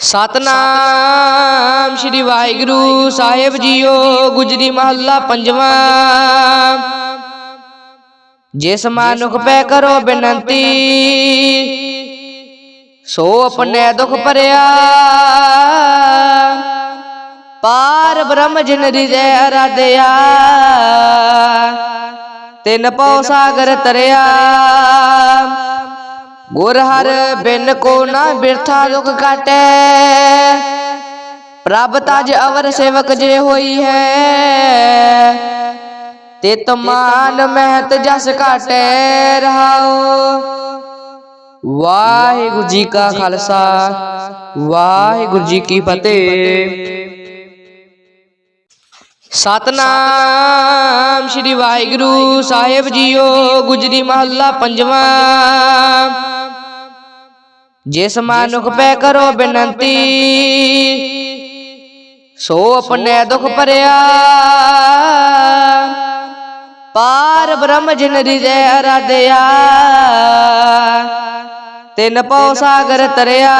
ਸਤਨਾਮ ਸ੍ਰੀ ਵਾਹਿਗੁਰੂ ਸਾਹਿਬ ਜੀਓ, ਗੁਜਰੀ ਮਹੱਲਾ ਪੰਜਵਾਂ। ਜਿਸ ਮਾਨੁਖ ਪੈ ਕਰੋ ਬੇਨਤੀ, ਸੋ ਆਪਣੇ ਦੁਖ ਭਰਿਆ। ਪਾਰ ਬ੍ਰਹਮ ਜਿਨ ਰਿਜੈ ਅਰਾਧਿਆ, ਤਿਨ ਪਉ ਸਾਗਰ ਤਰਿਆ। ਗੁਰ ਹਰ ਬਿਨ ਕੋ ਨਾ ਬਿਰਥਾ ਦੁਖ ਕਾਟੈ ਪ੍ਰਭ ਤਜ ਅਵਰ ਸੇਵਕ ਜੇ ਹੋਈ ਹੈ। ਤੇ ਤਮਾਨ ਮਹਿਤ ਜਸ ਘਾਟੈ ਰਹਾਓ ਵਾਹਿਗੁਰੂ ਜੀ ਕਾ ਖਾਲਸਾ। ਵਾਹਿਗੁਰੂ ਜੀ ਕੀ ਫਤਿਹ। ਸਤਨਾਮ ਸ੍ਰੀ ਵਾਹਿਗੁਰੂ ਸਾਹਿਬ ਜੀਓ, ਗੁਜਰੀ ਮਹੱਲਾ ਪੰਜਵਾਂ। ਜਿਸ ਮਾਨੁਖ ਪੈ ਕਰੋ ਬੇਨੰਤੀ, ਸੋ ਆਪਣੇ ਦੁਖ ਭਰਿਆ। ਪਾਰ ਬ੍ਰਹਮ ਜਿਨ ਰਿਜੈ ਅਰਾਧਿਆ, ਤਿਨ ਪਉ ਸਾਗਰ ਤਰਿਆ।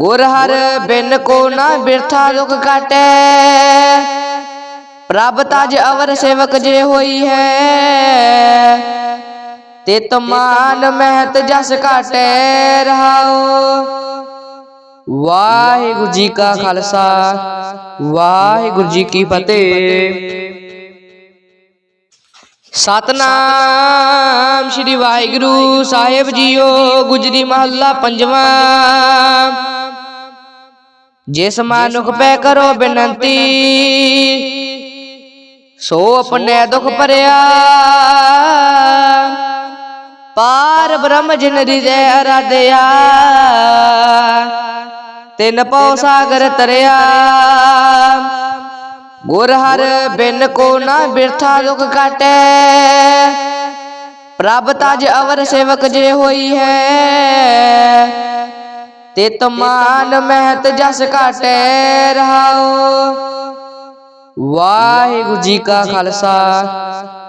ਗੁਰ ਹਰ ਬਿਨ ਕੋ ਨਾ ਬਿਰਥਾ ਦੁਖ ਕਾਟੈ। ਪ੍ਰਭ ਤਜ ਅਵਰ ਸੇਵਕ ਜੇ ਹੋਈ ਹੈ ਤੇ ਤਮਾਨ ਮਹਿਤ ਜਸ ਘਾਟੈ ਰਹਾਓ ਵਾਹਿਗੁਰੂ ਜੀ ਕਾ ਖਾਲਸਾ, ਵਾਹਿਗੁਰੂ ਜੀ ਕੀ ਫਤਿਹ। ਸਤਨਾਮ ਸ੍ਰੀ ਵਾਹਿਗੁਰੂ ਸਾਹਿਬ ਜੀਓ, ਗੁਜਰੀ ਮਹੱਲਾ ਪੰਜਵਾਂ। ਜਿਸ ਮਾਨੁਖ ਪੈ ਕਰੋ ਬੇਨੰਤੀ ਸੋ ਆਪਣੇ ਦੁਖ ਭਰਿਆ। ਪਾਰ ਬ੍ਰਹਮ ਜਿਨ ਰਿਜੈ ਅਰਾਧਿਆ। ਤਿਨ ਪਉ ਸਾਗਰ ਤਰਿਆ। ਗੁਰ ਹਰ ਬਿਨ ਕੋ ਨਾ ਬਿਰਥਾ ਦੁਖ ਕਾਟੈ। ਪ੍ਰਭ ਤਜ ਅਵਰ ਸੇਵਕ ਜੇ ਹੋਈ ਹੈ। ਤੇ ਤਮਾਨ ਮਹਿਤ ਜਸ ਘਾਟੈ ਰਹਾਓ। ਵਾਹਿਗੁਰੂ ਜੀ ਕਾ ਖਾਲਸਾ,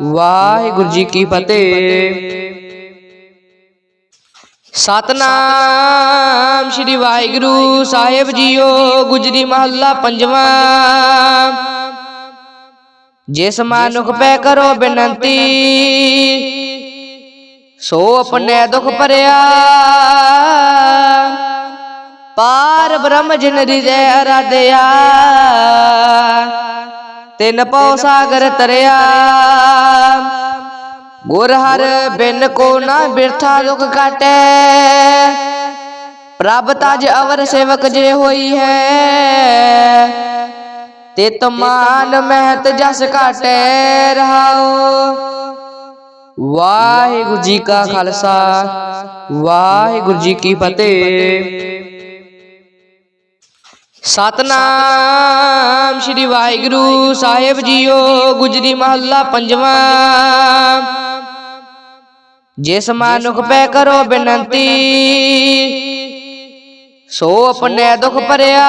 ਵਾਹਿਗੁਰੂ ਜੀ ਕੀ ਫਤਿਹ। ਸਤਨਾਮ ਸ੍ਰੀ ਵਾਹਿਗੁਰੂ ਸਾਹਿਬ ਜੀਓ, ਗੁਜਰੀ ਮਹੱਲਾ ਪੰਜਵਾਂ। ਜਿਸ ਮਾਨੁਖ ਪੈ ਕਰੋ ਬੇਨਤੀ, ਸੋ ਆਪਣੇ ਦੁਖ ਭਰਿਆ। ਪਾਰ ਬ੍ਰਹਮ ਜਿਨ ਰਿਜੈ ਅਰਾਧਿਆ। ਤਿਨ ਪਉ ਸਾਗਰ ਤਰਿਆ। ਗੁਰ ਹਰ ਬਿਨ ਕੋ ਨਾ ਬਿਰਥਾ ਦੁਖ ਕਾਟੈ। ਪ੍ਰਭ ਤਜ ਅਵਰ ਸੇਵਕ ਜੇ ਹੋਈ ਹੈ। ਤੇ ਤਮਾਨ ਮਹਿਤ ਜਸ ਘਾਟੈ ਰਹਾਓ ਵਾਹਿਗੁਰੂ ਜੀ ਕਾ ਖਾਲਸਾ। ਵਾਹਿਗੁਰੂ ਜੀ ਕੀ ਫਤਿਹ। ਸਤਨਾਮ ਸ੍ਰੀ ਵਾਹਿਗੁਰੂ ਸਾਹਿਬ ਜੀਓ, ਗੁਜਰੀ ਮਹੱਲਾ ਪੰਜਵਾਂ। ਜਿਸ ਮਾਨੁਖ ਪੈ ਕਰੋ ਬੇਨੰਤੀ, ਸੋ ਆਪਣੇ ਦੁਖ ਭਰਿਆ।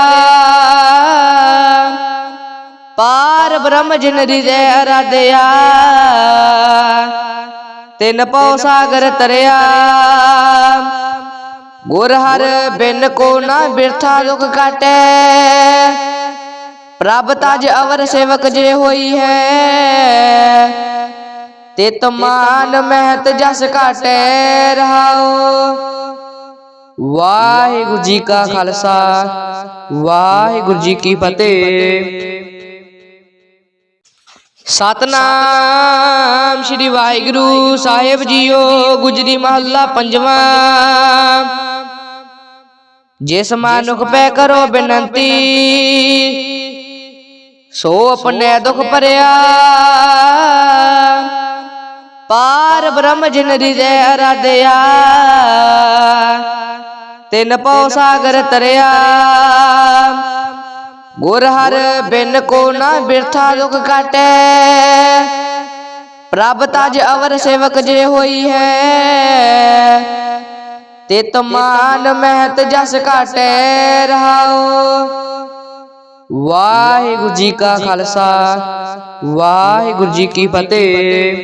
ਪਾਰ ਬ੍ਰਹਮ ਜਿਨ ਰਿਜੈ ਅਰਾਧਿਆ, ਤਿਨ ਪਉ ਸਾਗਰ ਤਰਿਆ। ਗੁਰ ਹਰ ਬਿਨ ਕੋ ਨਾ ਬਿਰਥਾ ਦੁਖ ਕਾਟੈ ਪ੍ਰਭ ਤਜ ਅਵਰ ਸੇਵਕ ਜੇ ਹੋਈ ਹੈ ਤੇ ਤਮਾਨ ਮਹਿਤ ਜਸ ਘਾਟੈ ਰਹਾਓ ਵਾਹਿਗੁਰੂ ਜੀ ਕਾ ਖਾਲਸਾ, ਵਾਹਿਗੁਰੂ ਜੀ ਕੀ ਫਤਿਹ। ਸਤਨਾਮ ਸ੍ਰੀ ਵਾਹਿਗੁਰੂ ਸਾਹਿਬ ਜੀਓ, ਗੁਜਰੀ ਮਹੱਲਾ ਪੰਜਵਾਂ। ਜਿਸ ਮਾਨੁਖ ਪੈ ਕਰੋ ਬੇਨੰਤੀ ਸੋ ਆਪਣੇ ਦੁਖ ਭਰਿਆ। ਪਾਰ ਬ੍ਰਹਮ ਜਿਨ ਰਿਜੈ ਅਰਾਧਿਆ ਤਿਨ ਪਉ ਸਾਗਰ ਤਰਿਆ। ਗੁਰ ਹਰ ਬਿਨ ਕੋ ਨਾ ਬਿਰਥਾ ਦੁਖ ਕਾਟੈ। ਪ੍ਰਭ ਤਜ ਅਵਰ ਸੇਵਕ ਜੇ ਹੋਈ ਹੈ। ਤੇ ਤਮਾਨ ਮਹਿਤ ਜਸ ਘਾਟੈ ਰਹਾਓ। ਵਾਹਿਗੁਰੂ ਜੀ ਕਾ ਖਾਲਸਾ, ਵਾਹਿਗੁਰੂ ਜੀ ਕੀ ਫਤਿਹ।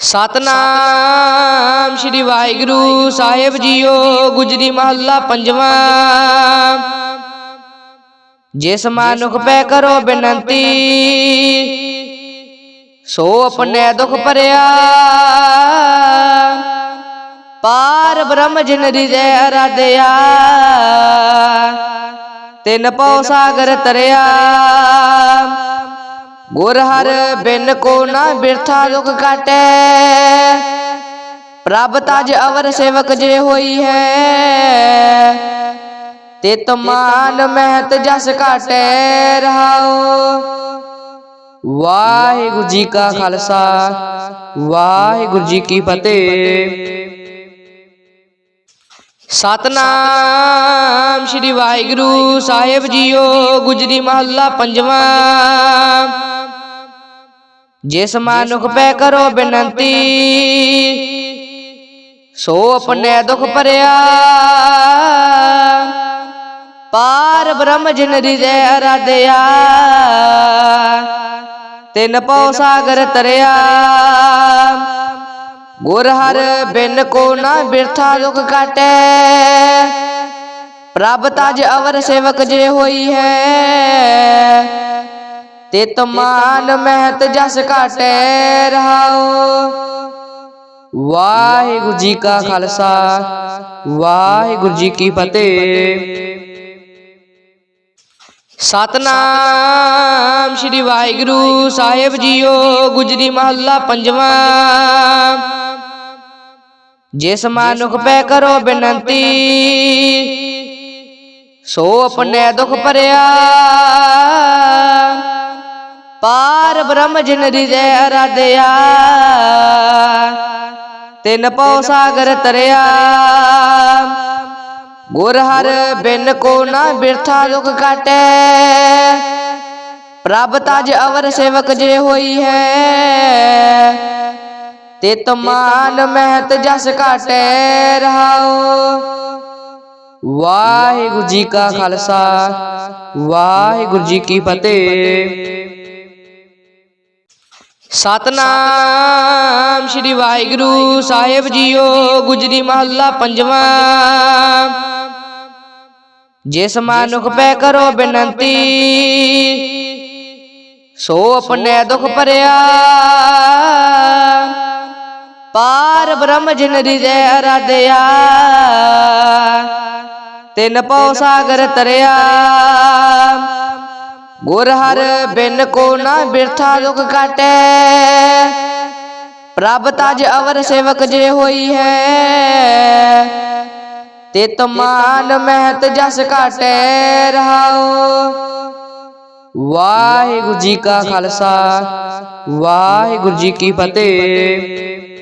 ਸਤਨਾਮ ਸ੍ਰੀ ਵਾਹਿਗੁਰੂ ਸਾਹਿਬ ਜੀਓ, ਗੁਜਰੀ ਮਹੱਲਾ ਪੰਜਵਾਂ। ਜਿਸ ਮਾਨੁਖ ਪੈ ਕਰੋ ਬੇਨੰਤੀ, ਸੋ ਆਪਣੇ ਦੁਖ ਭਰਿਆ। ਪਾਰ ਬ੍ਰਹਮ ਜਿਨ ਰਿਜੈ ਅਰਾਧਿਆ। ਤਿਨ ਪਉ ਸਾਗਰ ਤਰਿਆ। ਗੁਰ ਹਰ ਬਿਨ ਕੋ ਨਾ ਬਿਰਥਾ ਦੁਖ ਕਾਟੈ ਪ੍ਰਭ ਤਜ ਅਵਰ ਸੇਵਕ ਜੇ ਹੋਈ ਹੈ। ਤਿਤ ਮਾਨ ਮਹਿਤ ਜਸ ਘਾਟੈ ਰਹਾਓ ਵਾਹਿਗੁਰੂ ਜੀ ਕਾ ਖਾਲਸਾ। ਵਾਹਿਗੁਰੂ ਜੀ ਕੀ ਫਤਿਹ। ਸਤਨਾਮ ਸ੍ਰੀ ਵਾਹਿਗੁਰੂ ਸਾਹਿਬ ਜੀਓ, ਗੁਜਰੀ ਮਹੱਲਾ ਪੰਜਵਾਂ। ਜਿਸ ਮਾਨੁਖ ਪੈ ਕਰੋ ਬੇਨਤੀ, ਸੋ ਆਪਣੇ ਦੁਖ ਭਰਿਆ। ਪਾਰ ਬ੍ਰਹਮ ਜਿਨ ਰਿਜੈ ਅਰਾਧਿਆ, ਤਿਨ ਪਉ ਸਾਗਰ ਤਰਿਆ। ਗੁਰ ਹਰ ਬਿਨ ਕੋ ਨਾ ਬਿਰਥਾ ਦੁਖ ਕਾਟੈ। ਪ੍ਰਭ ਤਜ ਅਵਰ ਸੇਵਕ ਜੇ ਹੋਈ ਹੈ, ਤਿਤ ਮਾਨ ਮਹਿਤ ਜਸ ਘਾਟੈ ਰਹਾਓ ਵਾਹਿਗੁਰੂ ਜੀ ਕਾ ਖਾਲਸਾ, ਵਾਹਿਗੁਰੂ ਜੀ ਕੀ ਫਤਿਹ। ਸਤਨਾਮ ਸ੍ਰੀ ਵਾਹਿਗੁਰੂ ਸਾਹਿਬ ਜੀਓ, ਗੁਜਰੀ ਮਹੱਲਾ ਪੰਜਵਾਂ। ਜਿਸ ਮਾਨੁਖ ਪੈ ਕਰੋ ਬੇਨੰਤੀ ਸੋ ਆਪਣੇ ਦੁਖ ਭਰਿਆ। ਪਾਰ ਬ੍ਰਹਮ ਜਿਨ ਰਿਜੈ ਅਰਾਧਿਆ। ਤਿਨ ਪਉ ਸਾਗਰ ਤਰਿਆ। ਗੁਰ ਹਰ ਬਿਨ ਕੋ ਨਾ ਬਿਰਥਾ ਦੁਖ ਕਾਟੈ। ਪ੍ਰਭ ਤਜ ਅਵਰ ਸੇਵਕ ਜੇ ਹੋਈ ਹੈ। ਤਿਤ ਮਾਨ ਮਹਿਤ ਜਸ ਘਾਟੈ ਰਹਾਓ। ਵਾਹਿਗੁਰੂ ਜੀ ਕਾ ਖਾਲਸਾ, ਵਾਹਿਗੁਰੂ ਜੀ ਕੀ ਫਤਿਹ। ਸਤਨਾਮ ਸ੍ਰੀ ਵਾਹਿਗੁਰੂ ਸਾਹਿਬ ਜੀਓ, ਗੁਜਰੀ ਮਹੱਲਾ ਪੰਜਵਾਂ। ਜਿਸ ਮਾਨੁਖ ਪੈ ਕਰੋ ਬੇਨਤੀ, ਸੋ ਆਪਣੇ ਦੁਖ ਭਰਿਆ। ਪਾਰ ਬ੍ਰਹਮ ਜਿਨ ਰਿਜੈ ਅਰਾਧਿਆ। ਤਿਨ ਪਉ ਸਾਗਰ ਤਰਿਆ। ਗੁਰ ਹਰ ਬਿਨ ਕੋ ਨਾ ਬਿਰਥਾ ਦੁਖ ਕਾਟੈ। ਪ੍ਰਭ ਤਜ ਅਵਰ ਸੇਵਕ ਜੇ ਹੋਈ ਹੈ। ਤਿਤ ਮਾਨ ਮਹਿਤ ਜਸ ਘਾਟੈ ਰਹਾਓ ਵਾਹਿਗੁਰੂ ਜੀ ਕਾ ਖਾਲਸਾ। ਵਾਹਿਗੁਰੂ ਜੀ ਕੀ ਫਤਿਹ।